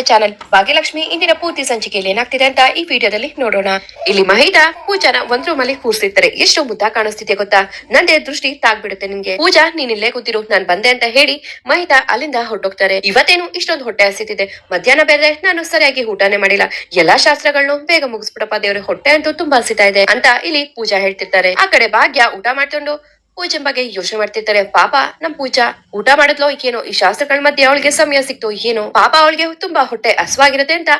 My channel Bhagyalakshmi. ಇಂದಿನ ಪೂರ್ತಿ ಸಂಚಿಕೆಯಲ್ಲಿ ಏನಾಗ್ತಿದೆ ಅಂತ ಈ ವಿಡಿಯೋದಲ್ಲಿ ನೋಡೋಣ. ಇಲ್ಲಿ ಮಹಿತಾ ಪೂಜಾನ ಒಂದ್ ರೂಮ್ ಅಲ್ಲಿ ಕೂರಿಸಿರ್ತಾರೆ. ಎಷ್ಟು ಮುದ್ದ ಕಾಣಿಸ್ತಿದೆ ಗೊತ್ತಾ? ನಂದೇ ದೃಷ್ಟಿ ತಾಗ್ಬಿಡುತ್ತೆ ನಿನ್ಗೆ ಪೂಜಾ, ನೀನ್ ಇಲ್ಲೇ ಕೂತಿರು, ನಾನ್ ಬಂದೆ ಅಂತ ಹೇಳಿ ಮಹಿತಾ ಅಲ್ಲಿಂದ ಹೊರಟೋಗ್ತಾರೆ. ಇವತ್ತೇನು ಇಷ್ಟೊಂದು ಹೊಟ್ಟೆ ಹಸಿತಿದೆ. ಮಧ್ಯಾಹ್ನ ಬೇರೆ ನಾನು ಸರಿಯಾಗಿ ಊಟನೇ ಮಾಡಿಲ್ಲ. ಎಲ್ಲಾ ಶಾಸ್ತ್ರಗಳನ್ನು ಬೇಗ ಮುಗಿಸ್ಬಿಡಪ್ಪ ದೇವ್ರ, ಹೊಟ್ಟೆ ಅಂತೂ ತುಂಬಾ ಹಸಿತಾ ಇದೆ ಅಂತ ಇಲ್ಲಿ ಪೂಜಾ ಹೇಳ್ತಿರ್ತಾರೆ. ಆ ಕಡೆ ಭಾಗ್ಯ ಊಟ ಮಾಡ್ಕೊಂಡು ಪೂಜನ್ ಬಗ್ಗೆ ಯೋಚನೆ ಮಾಡ್ತಿರ್ತಾರೆ. ಪಾಪ ನಮ್ ಪೂಜಾ ಊಟ ಮಾಡಿದ್ಲೋ ಏನೋ ಈ ಶಾಸ್ತ್ರಗಳ ಮಧ್ಯೆ ಅವಳಿಗೆ ಸಮಯ ಸಿಕ್ತು ಏನೋ ಪಾಪ ಅವಳಿಗೆ ತುಂಬಾ ಹೊಟ್ಟೆ ಹಸುವಾಗಿರುತ್ತೆ ಅಂತ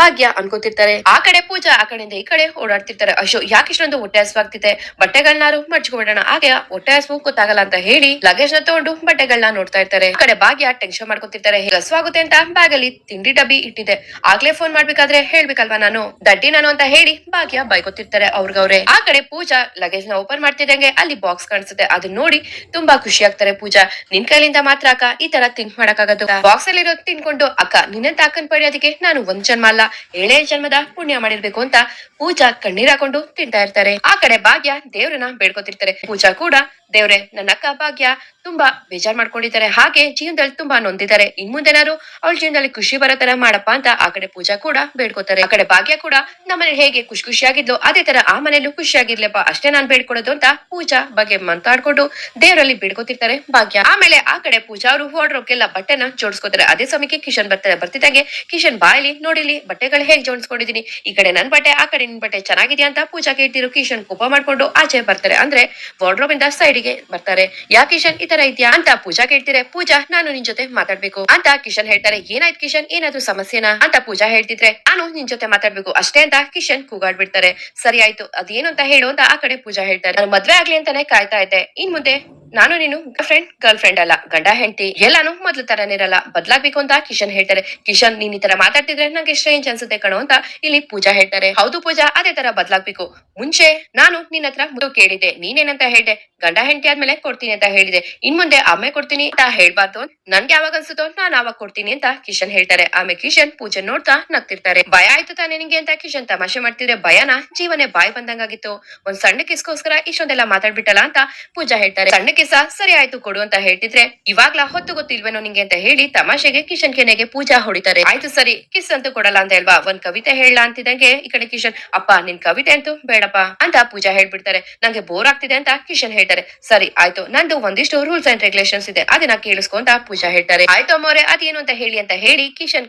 ಭಾಗ್ಯ ಅನ್ಕೋತಿರ್ತಾರೆ. ಆ ಕಡೆ ಪೂಜಾ, ಆ ಕಡೆಯಿಂದ ಈ ಕಡೆ ಓಡಾಡ್ತಿರ್ತಾರೆ. ಅಶೋ ಯಾಕೆ ಇಷ್ಟೊಂದು ಹೊಟ್ಟೆ ಹಸುವಾಗ್ತಿದೆ? ಬಟ್ಟೆಗಳನ್ನಾರು ಮಡ್ಚ್ಕೊಂಡ್ಬಿಡೋಣ ಹಾಗೆ ಹೊಟ್ಟೆ ಹಸು ಗೊತ್ತಾಗಲ್ಲ ಅಂತ ಹೇಳಿ ಲಗೇಜ್ನ ತಗೊಂಡು ಬಟ್ಟೆಗಳನ್ನ ನೋಡ್ತಾ ಇರ್ತಾರೆ. ಆ ಕಡೆ ಭಾಗ್ಯ ಟೆನ್ಷನ್ ಮಾಡ್ಕೊತಿರ್ತಾರೆ. ಹಸುವಾಗುತ್ತೆ ಅಂತ ಬ್ಯಾಗ್ ಅಲ್ಲಿ ತಿಂಡಿ ಡಬ್ಬಿ ಇಟ್ಟಿದೆ. ಆಗ್ಲೇ ಫೋನ್ ಮಾಡ್ಬೇಕಾದ್ರೆ ಹೇಳ್ಬೇಕಲ್ವಾ ನಾನು? ದಡ್ಡಿ ನಾನು ಅಂತ ಹೇಳಿ ಭಾಗ್ಯ ಬೈಕೊತಿರ್ತಾರೆ ಅವ್ರಿಗವ್ರೆ. ಆ ಕಡೆ ಪೂಜಾ ಲಗೇಜ್ನ ಓಪನ್ ಮಾಡ್ತಿದ್ದಂಗೆ ಅಲ್ಲಿ ಬಾಕ್ಸ್ ಕಾಣಿಸುತ್ತೆ. ಅದನ್ನ ನೋಡಿ ತುಂಬಾ ಖುಷಿ ಆಗ್ತಾರೆ ಪೂಜಾ. ನಿನ್ ಕೈಲಿಂದ ಮಾತ್ರ ಅಕ್ಕ ಈ ತರ ತಿಂಕ್ ಮಾಡಕ್ಕಾಗದು. ಬಾಕ್ಸ್ ಅಲ್ಲಿ ಇರೋದು ತಿನ್ಕೊಂಡು ಅಕ್ಕ ನಿನ್ನ ತಾಕನ್ ಪಡಿ, ಅದಕ್ಕೆ ನಾನು ಒಂದ್ ಜನ್ಮ ಅಲ್ಲ. ಏಳೇ ಜನ್ಮದ ಪುಣ್ಯ ಮಾಡಿರ್ಬೇಕು ಅಂತ ಪೂಜಾ ಕಣ್ಣೀರ್ ಹಾಕೊಂಡು ತಿಂತಾ ಇರ್ತಾರೆ. ಆ ಕಡೆ ಭಾಗ್ಯ ದೇವ್ರನ್ನ ಬೇಡ್ಕೊತಿರ್ತಾರೆ. ಪೂಜಾ ಕೂಡ, ದೇವ್ರೆ, ನನ್ನ ಅಕ್ಕ ಭಾಗ್ಯ ತುಂಬಾ ಬೇಜಾರ್ ಮಾಡ್ಕೊಂಡಿದ್ದಾರೆ. ಹಾಗೆ ಜೀವನದಲ್ಲಿ ತುಂಬಾ ನೊಂದಿದ್ದಾರೆ. ಇನ್ ಮುಂದೆನಾರು ಅವಳ ಜೀವನದಲ್ಲಿ ಖುಷಿ ಬರೋ ತರ ಮಾಡಪ್ಪ ಅಂತ ಆ ಕಡೆ ಪೂಜಾ ಕೂಡ ಬೇಡ್ಕೋತಾರೆ. ಆ ಕಡೆ ಭಾಗ್ಯ ಕೂಡ ನಮ್ಮನೆ ಹೇಗೆ ಖುಷಿ ಖುಷಿಯಾಗಿದ್ಲು, ಅದೇ ತರ ಆ ಮನೇಲೂ ಖುಷಿಯಾಗಿರ್ಲಪ್ಪ. ಅಷ್ಟೇ ನಾನ್ ಬೇಡ್ಕೊಡೋದು ಅಂತ ಪೂಜಾ ಬಗ್ಗೆ ಮಾತಾಡ್ಕೊಂಡು ದೇವರಲ್ಲಿ ಬೇಡ್ಕೋತಿರ್ತಾರೆ ಭಾಗ್ಯ. ಆಮೇಲೆ ಆ ಕಡೆ ಪೂಜಾ ಅವರು ವಾರ್ಡ್ರೋಬ್ಗೆಲ್ಲ ಬಟ್ಟೆನ ಜೋಡಿಸ್ಕೋತಾರೆ. ಅದೇ ಸಮಯಕ್ಕೆ ಕಿಶನ್ ಬರ್ತಾರೆ ಬರ್ತಿದ್ದಂಗೆ ಕಿಶನ್ ಬಾಯಲ್ಲಿ ನೋಡಿಲಿ ಬಟ್ಟೆಗಳು ಹೇಗೆ ಜೋಡಿಸ್ಕೊಂಡಿದೀನಿ. ಈ ಕಡೆ ನನ್ ಬಟ್ಟೆ, ಆ ಕಡೆ ನಿನ್ ಬಟ್ಟೆ ಚೆನ್ನಾಗಿದ್ಯಾ ಅಂತ ಪೂಜಾ ಕೇಳ್ತಿರೋ ಕಿಶನ್ ಕೋಪ ಮಾಡ್ಕೊಂಡು ಆಚೆ ಬರ್ತಾರೆ. ಅಂದ್ರೆ ವಾರ್ಡ್ರೋಬ್ ಇಂದ ಸೈಡ್ಗೆ ಬರ್ತಾರೆ. ಯಾ ಕಿಶನ್ ಈ ತರ ಇದೆಯಾ ಅಂತ ಪೂಜಾ ಕೇಳ್ತಿರೆ ಪೂಜಾ, ನಾನು ನಿನ್ ಜೊತೆ ಮಾತಾಡ್ಬೇಕು. ಅಂತ ಕಿಶನ್ ಹೇಳ್ತಾರೆ, ಏನಾಯ್ತು ಕಿಶನ್? ಏನಾದ್ರು ಸಮಸ್ಯೆನಾ? ಅಂತ ಪೂಜಾ ಹೇಳ್ತಿದ್ರೆ, ನಾನು ನಿನ್ ಜೊತೆ ಮಾತಾಡ್ಬೇಕು ಅಷ್ಟೇ ಅಂತ ಕಿಶನ್ ಕೂಗಾಡ್ಬಿಡ್ತಾರೆ. ಸರಿ ಆಯ್ತು, ಅದೇನು ಅಂತ ಹೇಳು ಅಂತ ಆ ಕಡೆ ಪೂಜಾ ಹೇಳ್ತಾರೆ. ನಾನು ಮದ್ವೆ ಆಗ್ಲಿ ಅಂತಾನೆ ಕಾಯ್ತಾ ಇದ್ದೆ. ಇನ್ ಮುಂದೆ ನಾನು ನೀನು ಫ್ರೆಂಡ್ ಗರ್ಲ್ ಫ್ರೆಂಡ್ ಅಲ್ಲ. ಗಂಡ, ಹೆಂಡತಿ, ಎಲ್ಲಾನು ಮೊದ್ಲು ತರನಿರಲ್ಲ ಬದ್ಲಾಗ್ಬೇಕು ಅಂತ ಕಿಶನ್ ಹೇಳ್ತಾರೆ. ಕಿಶನ್, ನೀನ್ ಈ ತರ ಮಾತಾಡ್ತಿದ್ರೆ ನಂಗೆ ಸ್ಟ್ರೇಂಜ್ ಅನ್ಸುತ್ತೆ ಕಣೋ ಅಂತ ಇಲ್ಲಿ ಪೂಜಾ ಹೇಳ್ತಾರೆ. ಹೌದು ಪೂಜಾ, ಅದೇ ತರ ಬದ್ಲಾಗ್ಬೇಕು. ಮುಂಚೆ ನಾನು ನಿನ್ನ ಹತ್ರ ಮುದ್ದು ಕೇಳಿದೆ ನೀನೇನಂತ ಹೇಳಿದೆ? ಗಂಡ, ಹೆಂಡತಿ ಆದ್ಮೇಲೆ ಕೊಡ್ತೀನಿ ಅಂತ ಹೇಳಿದೆ. ಇನ್ ಮುಂದೆ ಆಮೇಲೆ ಕೊಡ್ತೀನಿ ಅಂತ ಹೇಳ್ಬಾರ್ದು. ನನ್ಗೆ ಯಾವಾಗ ಅನ್ಸುತ್ತೋ ನಾನ್ ಅವಾಗ ಕೊಡ್ತೀನಿ ಅಂತ ಕಿಶನ್ ಹೇಳ್ತಾರೆ. ಆಮೇಲೆ ಕಿಶನ್ ಪೂಜೆ ನೋಡ್ತಾ ನಗ್ತಿರ್ತಾರೆ. ಭಯ ಆಯ್ತು ತಾನೇ ನಿಂಗೆ ಅಂತ ಕಿಶನ್ ತಮಾಷೆ ಮಾಡ್ತಿದ್ರೆ ಭಯನ ಜೀವನೇ ಬಾಯ್ ಬಂದಂಗಾಗಿತ್ತು. ಒಂದ್ ಸಣ್ಣ ಕಿಸ್ಕೋಸ್ಕರ ಇಷ್ಟೊಂದೆಲ್ಲ ಮಾತಾಡ್ಬಿಟ್ಟಲ್ಲ ಅಂತ ಪೂಜಾ ಹೇಳ್ತಾರೆ. ಸಣ್ಣ ಕಿಸ ಸರಿ ಆಯ್ತು ಕೊಡು ಅಂತ ಹೇಳ್ತಿದ್ರೆ, ಇವಾಗ್ಲಾ ಹೊತ್ತು ಗೊತ್ತಿಲ್ವೇನೋ ನಿಂಗೆ ಅಂತ ಹೇಳಿ ತಮಾಷೆಗೆ ಕಿಶನ್ ಕೆನೆಗೆ ಪೂಜಾ ಹೊಡಿತಾರೆ. ಆಯ್ತು ಸರಿ, ಕಿಸ್ ಅಂತೂ ಕೊಡಲ್ಲ ಅಂತ ಹೇಳ್ವಾ ಒಂದ್ ಕವಿತೆ ಹೇಳ ಅಂತಿದಂಗೆ ಈ ಕಡೆ ಕಿಶನ್, ಅಪ್ಪ, ನಿನ್ ಕವಿತೆ ಅಂತೂ ಬೇಡಪ್ಪ ಅಂತ ಪೂಜಾ ಹೇಳ್ಬಿಡ್ತಾರೆ. ನಂಗೆ ಬೋರ್ ಆಗ್ತಿದೆ ಅಂತ ಕಿಶನ್ ಹೇಳ್ತಾರೆ. ಸರಿ, ಆಯ್ತು. ನಂದು ಒಂದಿಷ್ಟು ರೂಲ್ಸ್ ಅಂಡ್ ರೆಗ್ಯುಲೇಷನ್ಸ್ ಇದೆ. ಅದನ್ನ ಕೇಳಿಸ್ಕೊಂತ ಪೂಜಾ ಹೇಳ್ತಾರೆ. ಆಯ್ತು ಅಮ್ಮವ್ರೆ, ಅದೇನು ಅಂತ ಹೇಳಿ ಅಂತ ಹೇಳಿ ಕಿಶನ್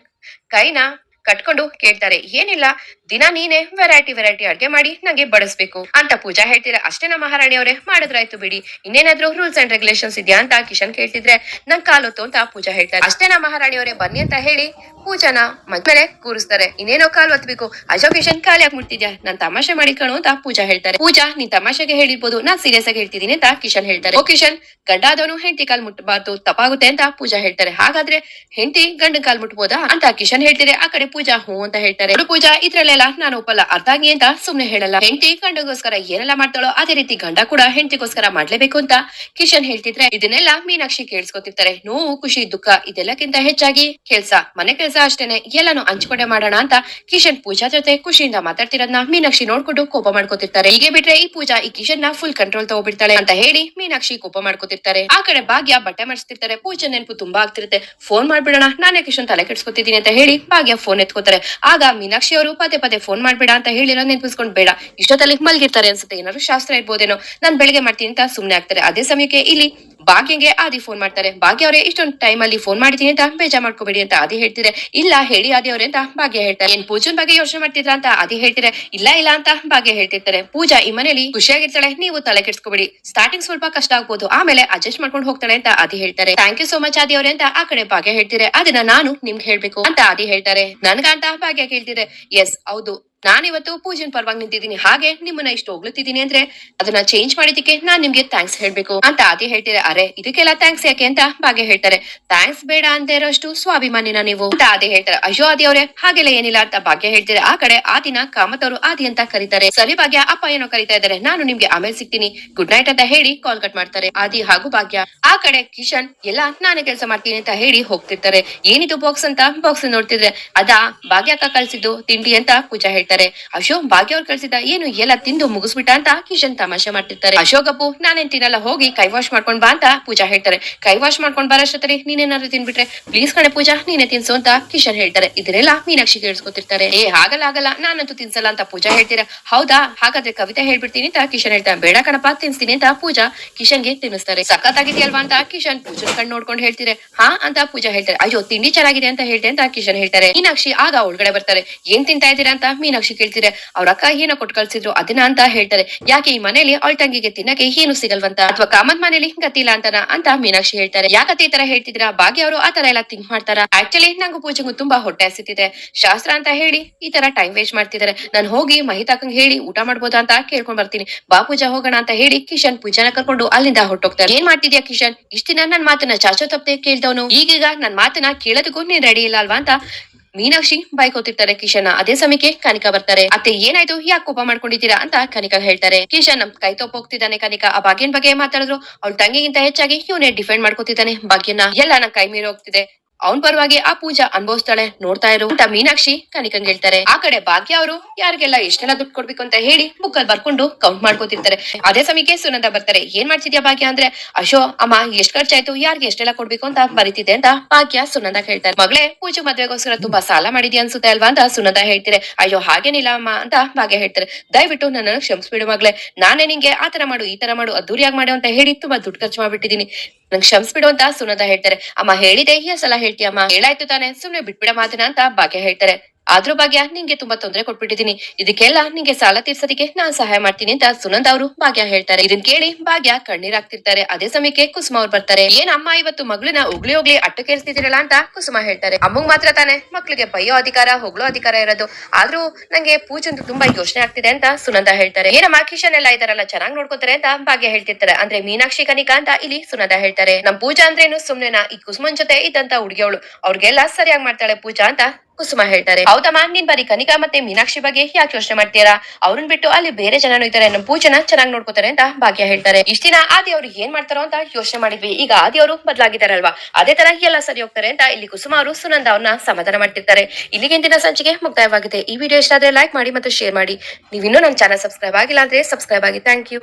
ಕೈನ ಕಟ್ಕೊಂಡು ಕೇಳ್ತಾರೆ, ಏನಿಲ್ಲ, ದಿನ ನೀನೆ ವೆರೈಟಿ ವೆರೈಟಿ ಅಡ್ಗೆ ಮಾಡಿ ನಂಗೆ ಬಡಿಸ್ಬೇಕು. ಅಂತ ಪೂಜಾ ಹೇಳ್ತೀರಾ ನಮ್ಮ ಮಹಾರಾಣಿ ಅವರೇ ಮಾಡಿದ್ರಾಯ್ತು ಬಿಡಿ. ಇನ್ನೇನಾದ್ರೂ ರೂಲ್ಸ್ ಅಂಡ್ ರೆಗ್ಯುಲೇಷನ್ಸ್ ಇದೆಯಾ ಅಂತ ಕಿಶನ್ ಕೇಳ್ತಿದ್ರೆ ನಂಗ್ ಕಾಲೊತ್ತು ಅಂತ ಪೂಜಾ ಹೇಳ್ತಾರೆ. ಅಷ್ಟೇ ನಮ್ಮ ಮಹಾರಾಣಿ ಅವರೇ ಬನ್ನಿ ಅಂತ ಹೇಳಿ ಪೂಜಾನ ಮದ್ಮೇಲೆ ಕೂರಿಸ್ತಾರೆ. ಇನ್ನೇನೋ ಕಾಲು ಹತ್ಬೇಕು ಅಶೋಕ್ ಕಿಶನ್ ಖಾಲಿ ಆಗ್ಬಿಡ್ತಿದ್ಯಾ ನಾನ್ ತಮಾಷೆ ಮಾಡಿ ಕಣು ಅಂತ ಪೂಜಾ ಹೇಳ್ತಾರೆ. ಪೂಜಾ, ನೀನ್ ತಮಾಷೆಗೆ ಹೇಳಿರ್ಬೋದು. ನಾನ್ ಸೀರಿಯಸ್ ಆಗಿ ಹೇಳ್ತಿದೀನಿ ಅಂತ ಕಿಶನ್ ಹೇಳ್ತಾರೆ. ಓ ಕಿಶನ್ ಗಂಡ ಹೆಂಡತಿ ಕಾಲ್ ಮುಟ್ಟಬಾರ್ದು ತಪ್ಪಾಗುತ್ತೆ ಅಂತ ಪೂಜಾ ಹೇಳ್ತಾರೆ. ಹಾಗಾದ್ರೆ ಹೆಂಡತಿ ಗಂಡನ್ ಕಾಲ್ ಮುಟ್ಬೋದಾ ಅಂತ ಕಿಶನ್ ಹೇಳ್ತಿದ್ರೆ ಆ ಕಡೆ ಪೂಜಾ ಹ್ಞೂ ಅಂತ ಹೇಳ್ತಾರೆ. ಪೂಜಾ, ಇದ್ರಲ್ಲೆಲ್ಲ ನಾನು ಒಪ್ಪಲ್ಲ. ಅರ್ಥ ಅಂತ ಸುಮ್ನೆ ಹೇಳಲ್ಲ. ಹೆಂಡತಿ ಗಂಡಗೋಸ್ಕರ ಏನೆಲ್ಲ ಮಾಡ್ತಾಳೋ ಅದೇ ರೀತಿ ಗಂಡ ಕೂಡ ಹೆಂಡತಿಗೋಸ್ಕರ ಮಾಡ್ಲೇಬೇಕು ಅಂತ ಕಿಶನ್ ಹೇಳ್ತಿದ್ರೆ ಇದನ್ನೆಲ್ಲ ಮೀನಾಕ್ಷಿ ಕೇಳಿಸ್ಕೊತಿರ್ತಾರೆ. ನೋವು, ಖುಷಿ, ದುಃಖ ಇದೆಲ್ಲಕ್ಕಿಂತ ಹೆಚ್ಚಾಗಿ ಕೆಲ್ಸ, ಮನೆ ಕೆಲ್ಸ ಅಷ್ಟೇನೆ. ಎಲ್ಲಾನು ಹಂಚಿಕೊಂಡೆ ಮಾಡೋಣ ಅಂತ ಕಿಶನ್ ಪೂಜಾ ಜೊತೆ ಖುಷಿಯಿಂದ ಮಾತಾಡ್ತಿರೋದ್ನ ಮೀನಾಕ್ಷಿ ನೋಡ್ಕೊಂಡು ಕೋಪ ಮಾಡ್ಕೋತಿರ್ತಾರೆ. ಹೀಗೆ ಬಿಟ್ರೆ ಈ ಪೂಜಾ ಈ ಕಿಶನ್ನ ಫುಲ್ ಕಂಟ್ರೋಲ್ ತಗೋಬಿಡ್ತಾಳೆ ಅಂತ ಹೇಳಿ ಮೀನಾಕ್ಷಿ ಕೋಪ ಮಾಡ್ಕೋತಿರ್ತಾರೆ. ಆ ಕಡೆ ಭಾಗ್ಯ ಬಟ್ಟೆ ಮಾಡಿಸ್ತಿರ್ತಾರೆ. ಪೂಜಾ ನೆನಪು ತುಂಬಾ ಆಗ್ತಿರುತ್ತೆ. ಫೋನ್ ಮಾಡ್ಬಿಡೋಣ. ನಾನೇ ಕಿಶನ್ ತಲೆ ಕೆಡ್ಸ್ಕೊತಿದ್ದೀನಿ ಅಂತ ಹೇಳಿ ಭಾಗ್ಯ ಫೋನ್ ಎತ್ಕೋತಾರೆ. ಆಗ ಮೀನಾಕ್ಷಿ ಅವರು ಪದೇ ಪದೇ ಫೋನ್ ಮಾಡ್ಬೇಡ ಅಂತ ಹೇಳಿರೋ ನೆನ್ಪಿಸ್ಕೊಂಡ್ ಬೇಡ. ಇಷ್ಟೊತ್ತಲ್ಲಿ ಮಲ್ಗಿರ್ತಾರೆ ಅನ್ಸುತ್ತೆ. ಏನಾದ್ರು ಶಾಸ್ತ್ರ ಇರ್ಬೋದೇನೋ. ನಾನ್ ಬೆಳಿಗ್ಗೆ ಮಾಡ್ತೀನಿ ಅಂತ ಸುಮ್ನೆ ಆಗ್ತಾರೆ. ಅದೇ ಸಮಯಕ್ಕೆ ಇಲ್ಲಿ ಭಾಗ್ಯಂಗೆ ಆದಿ ಫೋನ್ ಮಾಡ್ತಾರೆ. ಭಾಗ್ಯ ಅವರೇ, ಇಷ್ಟೊಂದು ಟೈಮ್ ಅಲ್ಲಿ ಫೋನ್ ಮಾಡಿದೀನಿ ಅಂತ ಬೇಜಾರ್ ಮಾಡ್ಕೋಬೇಡಿ ಅಂತ ಆದಿ ಹೇಳ್ತಿದ್ರೆ ಇಲ್ಲ, ಹೇಳಿ ಆದಿ ಅವ್ರೆ ಅಂತ ಭಾಗ್ಯ ಹೇಳ್ತಾರೆ. ಏನ್ ಪೂಜನ್ ಬಗ್ಗೆ ಯೋಚನೆ ಮಾಡ್ತಿದ್ರ ಅಂತ ಆದಿ ಹೇಳ್ತಿದೆ. ಇಲ್ಲ ಇಲ್ಲ ಅಂತ ಭಾಗ್ಯ ಹೇಳ್ತಿರ್ತಾರೆ. ಪೂಜಾ ಈ ಮನೇಲಿ ಖುಷಿಯಾಗಿರ್ತಾಳೆ. ನೀವು ತಲೆ ಕೆಡ್ಸ್ಕೊಬೇಡಿ. ಸ್ಟಾರ್ಟಿಂಗ್ ಸ್ವಲ್ಪ ಕಷ್ಟ ಆಗ್ಬೋದು. ಆಮೇಲೆ ಅಡ್ಜಸ್ಟ್ ಮಾಡ್ಕೊಂಡು ಹೋಗ್ತಾಳೆ ಅಂತ ಆದಿ ಹೇಳ್ತಾರೆ. ಥ್ಯಾಂಕ್ ಯು ಸೋ ಮಚ್ ಆದಿ ಅವ್ರೆ ಅಂತ ಆ ಕಡೆ ಭಾಗ್ಯ ಹೇಳ್ತಿದ್ರೆ ಅದನ್ನ ನಾನು ನಿಮ್ಗೆ ಹೇಳ್ಬೇಕು ಅಂತ ಆದಿ ಹೇಳ್ತಾರೆ. ನನ್ಗಂತ ಭಾಗ್ಯ ಕೇಳ್ತಿದ್ರೆ ಎಸ್ ಹೌದು. ನಾನಿವತ್ತು ಪೂಜೆನ್ ಪರವಾಗಿ ನಿಂತಿದ್ದೀನಿ. ಹಾಗೆ ನಿಮ್ಮನ್ನ ಇಷ್ಟು ಹೊಗ್ಳುತ್ತಿದ್ದೀನಿ ಅಂದ್ರೆ ಅದನ್ನ ಚೇಂಜ್ ಮಾಡಿದಕ್ಕೆ ನಾನ್ ನಿಮ್ಗೆ ಥ್ಯಾಂಕ್ಸ್ ಹೇಳ್ಬೇಕು ಅಂತ ಆದಿ ಹೇಳ್ತಿದ್ರೆ ಅರೆ, ಇದಕ್ಕೆಲ್ಲ ಥ್ಯಾಂಕ್ಸ್ ಯಾಕೆ ಅಂತ ಭಾಗ್ಯ ಹೇಳ್ತಾರೆ. ಥ್ಯಾಂಕ್ಸ್ ಬೇಡ ಅಂತ ಇರೋಷ್ಟು ಸ್ವಾಭಿಮಾನಿನ ನೀವು ಅಂತ ಆದಿ ಹೇಳ್ತಾರೆ. ಅಯ್ಯೋ ಆದಿ ಅವ್ರೆ, ಹಾಗೆಲ್ಲ ಏನಿಲ್ಲ ಅಂತ ಭಾಗ್ಯ ಹೇಳ್ತಿದ್ರೆ ಆ ಕಡೆ ಆದಿನ ಕಾಮತ್ ಅವರು ಆದಿ ಅಂತ ಕರೀತಾರೆ. ಸರಿ ಭಾಗ್ಯ, ಅಪ್ಪ ಏನೋ ಕರೀತಾ ಇದ್ದಾರೆ. ನಾನು ನಿಮ್ಗೆ ಆಮೇಲೆ ಸಿಗ್ತೀನಿ. ಗುಡ್ ನೈಟ್ ಅಂತ ಹೇಳಿ ಕಾಲ್ ಕಟ್ ಮಾಡ್ತಾರೆ. ಆದಿ ಹಾಗೂ ಭಾಗ್ಯ, ಆ ಕಡೆ ಕಿಶನ್, ಎಲ್ಲ ನಾನೇ ಕೆಲಸ ಮಾಡ್ತೀನಿ ಅಂತ ಹೇಳಿ ಹೋಗ್ತಿರ್ತಾರೆ. ಏನಿದು ಬಾಕ್ಸ್ ಅಂತ ಬಾಕ್ಸ್ ನೋಡ್ತಿದ್ರೆ. ಅದಾ ಭಾಗ್ಯ ಕಲ್ಸಿದ್ದು ತಿಂಡಿ ಅಂತ ಪೂಜಾ ಹೇಳ್ತಾರೆ. ಹೇಳ್ತಾರೆ ಅಶೋಕ್ ಭಾಗ್ಯ ಅವ್ರು ಕಳ್ಸಿದ ಏನು ಎಲ್ಲ ತಿಂದು ಮುಗಿಸ್ಬಿಟ್ಟ ಅಂತ ಕಿಶನ್ ತಮಾಷೆ ಮಾಡ್ತಿರ್ತಾರೆ. ಅಶೋಕಪ್ಪು ನಾನೇನ್ ತಿನ್ನಲ್ಲ ಹೋಗಿ ಕೈ ವಾಶ್ ಮಾಡ್ಕೊಂಡ್ ಬಾ ಅಂತ ಪೂಜಾ ಹೇಳ್ತಾರೆ. ಕೈ ವಾಶ್ ಮಾಡ್ಕೊಂಡ್ ಬರೋಷ್ಟೊತ್ತರಿ ನೀನೇನಾದ್ರು ತಿನ್ಬಿಟ್ರೆ ಪ್ಲೀಸ್ ಕಣೆ ಪೂಜಾ, ನೀನೇ ತಿನ್ಸು ಅಂತ ಕಿಶನ್ ಹೇಳ್ತಾರೆ. ಇದನ್ನೆಲ್ಲ ಮೀನಾಕ್ಷಿ ಕೇಳಿಸ್ಕೊತಿರ್ತಾರೆ. ಏ ಆಗಲ್ಲ ಆಗಲ್ಲ ನಾನಂತೂ ತಿನ್ಸಲ್ಲ ಅಂತ ಪೂಜಾ ಹೇಳ್ತೀರಾ? ಹೌದಾ, ಹಾಗಾದ್ರೆ ಕವಿತೆ ಹೇಳ್ಬಿಡ್ತೀನಿ ಅಂತ ಕಿಶನ್ ಹೇಳ್ತಾರೆ ಬೇಡ ಕಣಪ್ಪ, ತಿನ್ಸ್ತೀನಿ ಅಂತ ಪೂಜಾ ಕಿಶನ್ಗೆ ತಿನ್ನಿಸ್ತಾರೆ. ಸಖತ್ತಾಗಿದೆಯಲ್ವಾ ಅಂತ ಕಿಶನ್ ಪೂಜನ್ ಕಣ್ ನೋಡ್ಕೊಂಡು ಹೇಳ್ತೀರೆ? ಹಾ ಅಂತ ಪೂಜಾ ಹೇಳ್ತಾರೆ. ಅಯ್ಯೋ, ತಿಂಡಿ ಚೆನ್ನಾಗಿದೆ ಅಂತ ಹೇಳ್ತೆ ಅಂತ ಕಿಶನ್ ಹೇಳ್ತಾರೆ. ಮೀನಾಕ್ಷಿ ಆಗ ಒಳಗಡೆ ಬರ್ತಾರೆ. ಏನ್ ತಿಂತಾ ಇದ್ದೀರಾ ಅಂತ ಮೀನಾಕ್ಷಿ ಕೇಳ್ತೀರೆ ಅವ್ರ ಅಕ್ಕ ಏನೋ ಕೊಟ್ಟು ಕಳ್ಸಿದ್ರು ಅದನ್ನ ಅಂತ ಹೇಳ್ತಾರೆ. ಯಾಕೆ ಈ ಮನೇಲಿ ಅವಳ ತಂಗಿಗೆ ತಿನ್ನಕ್ಕೆ ಏನು ಸಿಗಲ್ವಂತ? ಅಥವಾ ಕಾಮತ್ ಮನೇಲಿ ಗತಿಲ್ಲ ಅಂತನ? ಅಂತ ಮೀನಾಕ್ಷಿ ಹೇಳ್ತಾರೆ. ಯಾಕತ್ತೆ ಈ ತರ ಹೇಳ್ತಿದ್ರ ಭಾಗ್ಯ ಅವರು ಆ ತರ ಎಲ್ಲ ಥಿಂಕ್ ಮಾಡ್ತಾರ? ಆಕ್ಚುಲಿ ನಂಗೂ ಪೂಜೆಗೂ ತುಂಬಾ ಹೊಟ್ಟೆ ಹಸಿತಿದೆ. ಶಾಸ್ತ್ರ ಅಂತ ಹೇಳಿ ಈ ತರ ಟೈಮ್ ವೇಸ್ಟ್ ಮಾಡ್ತಿದ್ದಾರೆ ನಾನು ಹೋಗಿ ಮಹಿತಾಕಂಗ್ ಹೇಳಿ ಊಟ ಮಾಡ್ಬೋದಾ ಅಂತ ಕೇಳ್ಕೊಂಡ್ ಬರ್ತೀನಿ. ಬಾ ಪೂಜಾ ಹೋಗೋಣ ಅಂತ ಹೇಳಿ ಕಿಶನ್ ಪೂಜಾನ ಕರ್ಕೊಂಡು ಅಲ್ಲಿಂದ ಹೊಟ್ಟೋಗ್ತಾರೆ ಏನ್ ಮಾಡ್ತಿದ್ಯಾ ಕಿಶನ್? ಇಷ್ಟ ದಿನ ನನ್ ಮಾತನ್ನ ಚಾಚೋ ತಪ್ಪದೆ ಕೇಳ್ದವನು? ಈಗೀಗ ನನ್ ಮಾತನ್ನ ಕೇಳೋದಕ್ಕೂ ನೀನ್ ರೆಡಿ ಇಲ್ಲ ಅಲ್ವಾ? ಅಂತ ಮೀನಾಕ್ಷಿ ಬೈಕೋತಿರ್ತಾರೆ ಕಿಶನ್ ಅದೇ ಸಮಯಕ್ಕೆ ಕನಿಕಾ ಬರ್ತಾರೆ. ಅತ್ತೆ, ಏನಾಯ್ತು? ಯಾಕೆ ಕೋಪ ಮಾಡ್ಕೊಂಡಿದ್ದೀರಾ ಅಂತ ಕನಿಕಾ ಹೇಳ್ತಾರೆ. ಕಿಶನ್ ನಮ್ ಕೈ ತಪ್ಪ ಹೋಗ್ತಿದ್ದಾನೆ ಕನಿಕಾ. ಆ ಭಾಗ್ಯನ್ ಬಗ್ಗೆ ಮಾತಾಡಿದ್ರು. ಅವ್ಳ ತಂಗಿಗಿಂತ ಹೆಚ್ಚಾಗಿ ಇವನೇ ಡಿಫೆಂಡ್ ಮಾಡ್ಕೊತಿದ್ದಾನೆ ಭಾಗ್ಯನ ಎಲ್ಲ ನನ್ ಕೈ ಮೀರಿ ಹೋಗ್ತಿದೆ. ಅವನ್ ಪರವಾಗಿ ಆ ಪೂಜಾ ಅನ್ಭವಿಸ್ತಾಳೆ, ನೋಡ್ತಾ ಇರು. ಅಂತ ಮೀನಾಕ್ಷಿ ಕನಿಕಂಗ್ ಹೇಳ್ತಾರೆ. ಆ ಕಡೆ ಭಾಗ್ಯ ಅವರು ಯಾರಿಗೆಲ್ಲ ಎಷ್ಟೆಲ್ಲ ದುಡ್ಡು ಕೊಡ್ಬೇಕು ಅಂತ ಹೇಳಿ ಬುಕ್ ಅಲ್ಲಿ ಬರ್ಕೊಂಡು ಕೌಂಟ್ ಮಾಡ್ಕೋತಿರ್ತಾರೆ. ಅದೇ ಸಮಯಕ್ಕೆ ಸುನಂದ ಬರ್ತಾರೆ. ಏನ್ ಮಾಡ್ತಿದ್ಯಾ ಭಾಗ್ಯ ಅಂದ್ರೆ, ಅಶೋ, ಅಮ್ಮ, ಎಷ್ಟ್ ಖರ್ಚಾಯ್ತು, ಯಾರಿಗೆ ಎಷ್ಟೆಲ್ಲ ಕೊಡ್ಬೇಕು ಅಂತ ಬರೀತಿದೆ ಅಂತ ಭಾಗ್ಯ ಸುನಂದ ಹೇಳ್ತಾರೆ ಮಗಳೇ, ಪೂಜೆ ಮದ್ವೆಗೋಸ್ಕರ ತುಂಬಾ ಸಾಲ ಮಾಡಿದ್ಯಾ ಅನ್ಸುತ್ತೆ ಅಲ್ವಾ ಅಂತ ಸುನಂದ ಹೇಳ್ತಾರೆ ಅಯ್ಯೋ, ಹಾಗೇನಿಲ್ಲ ಅಮ್ಮ ಅಂತ ಭಾಗ್ಯ ಹೇಳ್ತಾರೆ. ದಯವಿಟ್ಟು ನನ್ನನ್ನು ಕ್ಷಮಿಸ್ಬಿಡು ಮಗಳೇ. ನಾನೇ ನಿಂಗೆ ಆ ತರ ಮಾಡು, ಈ ತರ ಮಾಡು, ಅದ್ದೂರಿಯಾಗಿ ಮಾಡು ಅಂತ ಹೇಳಿ ತುಂಬಾ ದುಡ್ಡು ಖರ್ಚು ಮಾಡ್ಬಿಟ್ಟಿದೀನಿ ನಂಗೆ ಕ್ಷಮಿಸ್ಬಿಡು ಅಂತ ಸುನಂದ ಹೇಳ್ತಾರೆ. ಅಮ್ಮ ಹೇಳಿದೆ, ಈ ಸಲ ಹೇಳ್ತೀಯಮ್ಮ. ಹೇಳಾಯ್ತು ತಾನೆ. ಸುಮ್ನೆ ಬಿಟ್ಬಿಡ ಮಾತನ ಅಂತ ಭಾಗ್ಯ ಹೇಳ್ತಾರೆ. ಆದ್ರೂ ಭಾಗ್ಯ, ನಿಂಗೆ ತುಂಬಾ ತೊಂದರೆ ಕೊಟ್ಬಿಟ್ಟಿದೀನಿ ಇದಕ್ಕೆಲ್ಲ ನಿಂಗೆ ಸಾಲ ತೀರ್ಸೋದಕ್ಕೆ ನಾನ್ ಸಹಾಯ ಮಾಡ್ತೀನಿ ಅಂತ ಸುನಂದ ಅವರು ಭಾಗ್ಯ ಹೇಳ್ತಾರೆ. ಇದನ್ ಕೇಳಿ ಭಾಗ್ಯ ಕಣ್ಣೀರಾಗ್ತಿರ್ತಾರೆ ಅದೇ ಸಮಯಕ್ಕೆ ಕುಸುಮ ಅವ್ರು ಬರ್ತಾರೆ. ಏನ್ ಅಮ್ಮ ಇವತ್ತು ಮಗಳನ್ನ ಉಗ್ಲಿ ಹೋಗ್ಲಿ ಅಟ್ಟು ಕೇಳಿಸ್ತಿದಿರಲ್ಲ ಅಂತ ಕುಸುಮ ಹೇಳ್ತಾರೆ. ಅಮ್ಮಗ್ ಮಾತ್ರ ತಾನೆ, ಮಕ್ಳಿಗೆ ಬಯ್ಯೋ ಅಧಿಕಾರ, ಹೊಗಳೋ ಅಧಿಕಾರ ಇರೋದು. ಆದ್ರೂ ನಂಗೆ ಪೂಜೆ ಅಂತ ತುಂಬಾ ಯೋಚನೆ ಆಗ್ತಿದೆ ಅಂತ ಸುನಂದ ಹೇಳ್ತಾರೆ. ಏನಮ್ಮ, ಕಿಶನ್ ಎಲ್ಲ ಇದಾರಲ್ಲ, ಚೆನ್ನಾಗ್ ನೋಡ್ಕೋತಾರೆ ಅಂತ ಭಾಗ್ಯ ಹೇಳ್ತಿರ್ತಾರೆ. ಅಂದ್ರೆ ಮೀನಾಕ್ಷಿ, ಕನಿಕಾ ಅಂತ ಇಲ್ಲಿ ಸುನಂದ ಹೇಳ್ತಾರೆ. ನಮ್ ಪೂಜಾ ಅಂದ್ರೇನು ಸುಮ್ನೆನಾ? ಈ ಕುಸುಮನ್ ಜೊತೆ ಇದ್ದಂತ ಹುಡುಗಿಯವಳು. ಅವ್ರಿಗೆಲ್ಲ ಸರಿಯಾಗಿ ಮಾಡ್ತಾಳೆ ಪೂಜಾ ಅಂತ ಕುಸುಮ ಹೇಳ್ತಾರೆ. ಹೌದಮ್ಮ ನೀನ್ ಬರೀ ಕನಿಕಾ ಮತ್ತೆ ಮೀನಾಕ್ಷಿ ಬಗ್ಗೆ ಯಾಕೆ ಯೋಚನೆ ಮಾಡ್ತೀರಾ ಅವ್ರನ್ನ ಬಿಟ್ಟು ಅಲ್ಲಿ ಬೇರೆ ಜನನು ಇದ್ದಾರೆ ನಮ್ಮ ಪೂಜನ ಚೆನ್ನಾಗಿ ನೋಡ್ಕೋತಾರೆ ಅಂತ ಭಾಗ್ಯ ಹೇಳ್ತಾರೆ. ಇಷ್ಟ ದಿನ ಆದಿ ಅವ್ರು ಏನ್ ಮಾಡ್ತಾರೋ ಅಂತ ಯೋಚನೆ ಮಾಡಿದ್ವಿ. ಈಗ ಆದಿ ಅವರು ಬದಲಾಗಿದ್ದಾರಲ್ವಾ? ಅದೇ ತರ ಎಲ್ಲ ಸರಿ ಹೋಗ್ತಾರೆ ಅಂತ ಇಲ್ಲಿ ಕುಸುಮ ಅವರು ಸುನಂದ ಅವ್ರನ್ನ ಸಮಾಧಾನ ಮಾಡ್ತಿರ್ತಾರೆ. ಇಲ್ಲಿಗೆ ಇಂದಿನ ಸಂಚಿಕೆ ಮುಕ್ತಾಯವಾಗಿದೆ. ಈ ವಿಡಿಯೋ ಇಷ್ಟ ಆದ್ರೆ ಲೈಕ್ ಮಾಡಿ ಮತ್ತು ಶೇರ್ ಮಾಡಿ. ನೀವಿನ್ನೂ ನನ್ನ ಚಾನಲ್ ಸಬ್ಸ್ಕ್ರೈಬ್ ಆಗಿಲ್ಲ ಅಂದ್ರೆ ಸಬ್ಸ್ಕ್ರೈಬ್ ಆಗಿ. Thank you